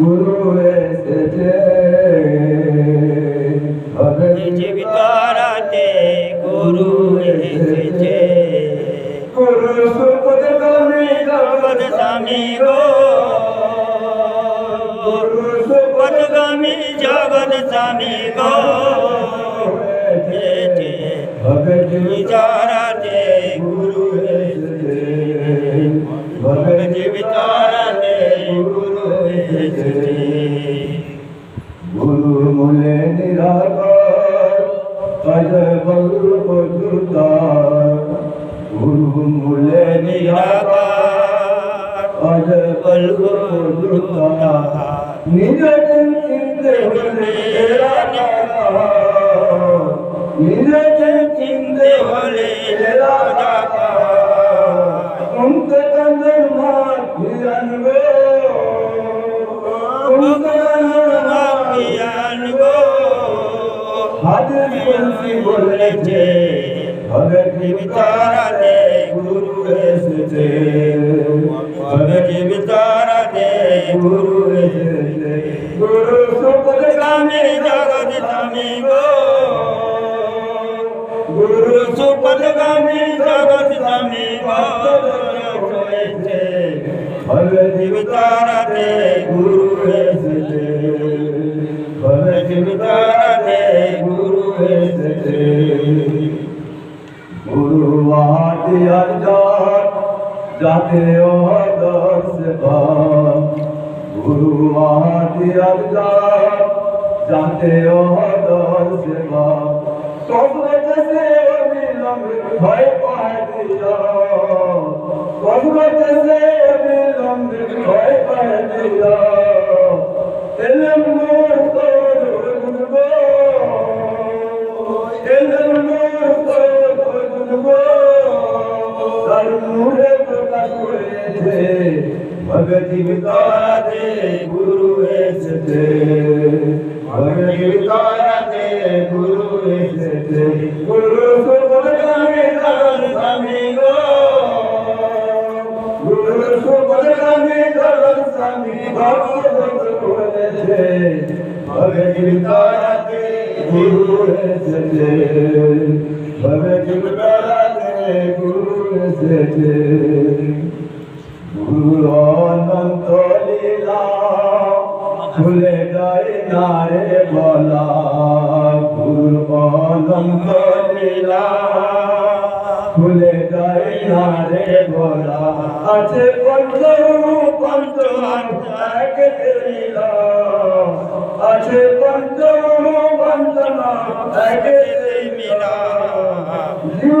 गुरु सचे जीविताराते गुरु गुरु सुपद स्वामी गवद स्वामी गो। गुरु सुपद स्वामी जगद स्वामी गो। भगत विचाराते गुरु भगत गुरु गुरुमुले निराकार अजय बलुदार गुरुमुले निराकार अजय बलुदार निरजन चिंदे तेरा निरजन चिंदे तेरा বলেছে ভগত জীবিতারাতে গুরু এসেছে ভগৎ জীবিতারাতে গুরু এসেছে গুরু সুপদ স্বামী জগৎ স্বামী গো গুরু সুপদগামী জগৎ স্বামী গো হয়েছে ভগত জীবিতারাতে এসেছে গুরু হাতিয়ার যার যাতে অদর্শ গুরু হাতিয়ার যার যাতে অদর্শ কসরত সে অবিলম্ব ভয় পায় দিয়া। কসরত সে অবিলম্ব ভয় পায় দিয়া। গুরু এসেছে ভগত বিকারাতে গুরু এসেছে গুরু সুবলগামী ধর্ম স্বামী গো গুরু সুবলগামী ধর্ম স্বামী ভগত বলেছে ভগত বিকারাতে গুরু এসেছে ভগত বিকারাতে গুরু এসেছে ভুলে যায় নারে বলা ভুল অনন্ত লীলা। ভুলে যায় নারে বলা আজ পঞ্চ পঞ্চ এক লীলা। আছে পঞ্চ পঞ্চ এক লীলা। জীব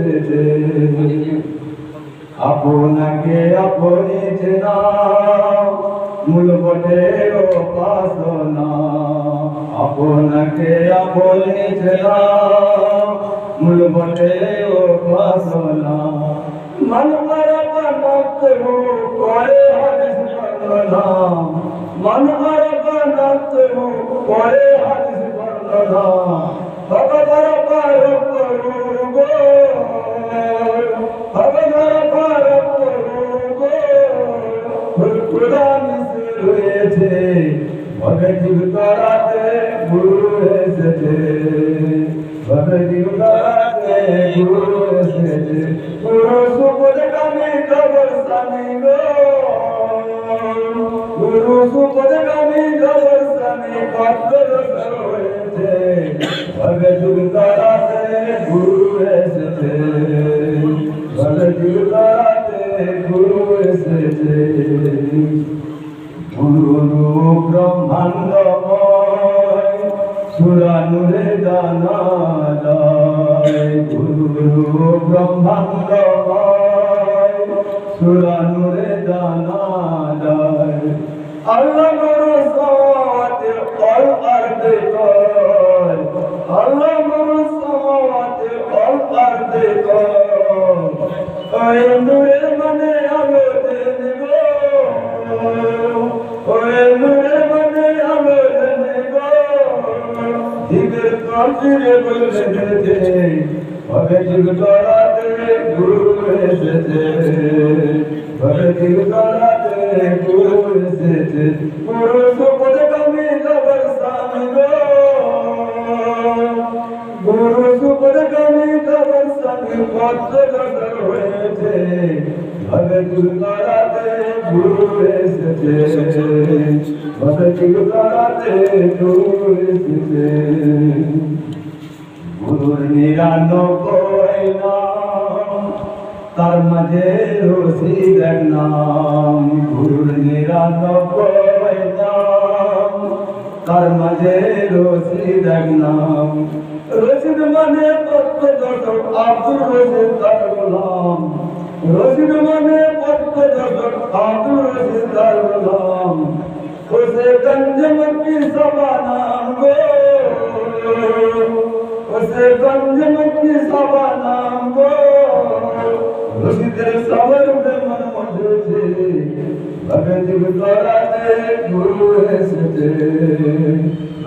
আপনাকে আপনি চেনা মূল বটে উপাসনা আপনাকে আপনি চেনা মূল বটে উপাসনা মন মরবনত করে হাদিস বর্ণনা মন মরবনত করে হাদিস বর্ণনা ভগবর পার করু গো প্রদান রয়েছে ভগত করাতে গুরু এসেছে ভগত করাতে গুরু এসেছে গুরু সুপদ কামে খবর সামি গো গুরু সুপদ কামে খবর সামি কত হয়েছে ভগত করাতে গুরু এসেছে ব্রহ্মাণ্ডময় সুরানুরে দানা যায় গুরু ব্রহ্মাণ্ডময় সুরানুরে জানা যায় আল্লাহ গুরু সমাতে অল আর্দে راتے دے بول سہے تے بھلے تری تو رات گورو وسیتے بھلے تری رات گورو وسیتے گورو کو تے کمیں لو برسان گو گورو کو تے গুরু এসেছে যুগ তরাতে গুরু এসেছে গুরুর নিরানব্বই নাম তার মাঝে এক নাম গুরুর নিরানব্বই নাম তার মাঝে রসিদ নাম রসিদ মানে পত্র আব্দুল রসিদ Allah, Usse Kanjum Ki Sabana Go, Usse Kanjum Ki Sabana Go, Usse Kanjum Ki Sabana Go, Usse Kanjum Ki Sabana Go, अधिक दराते गुरु से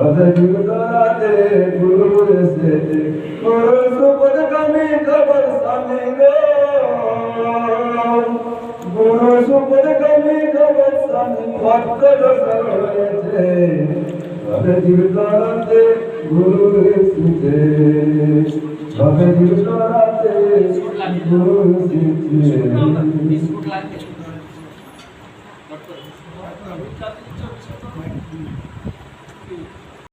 अधिक दराते गुरु से गुरु सुपद कमी खबर समीगो गुरु सुपद कमी खबर সামি ভক্ত হয়েছে ভবে জীবিতারাতে গুরু এসেছে ভবে জীবিতারাতে গুরু এসেছে বিস্কুট লাগবে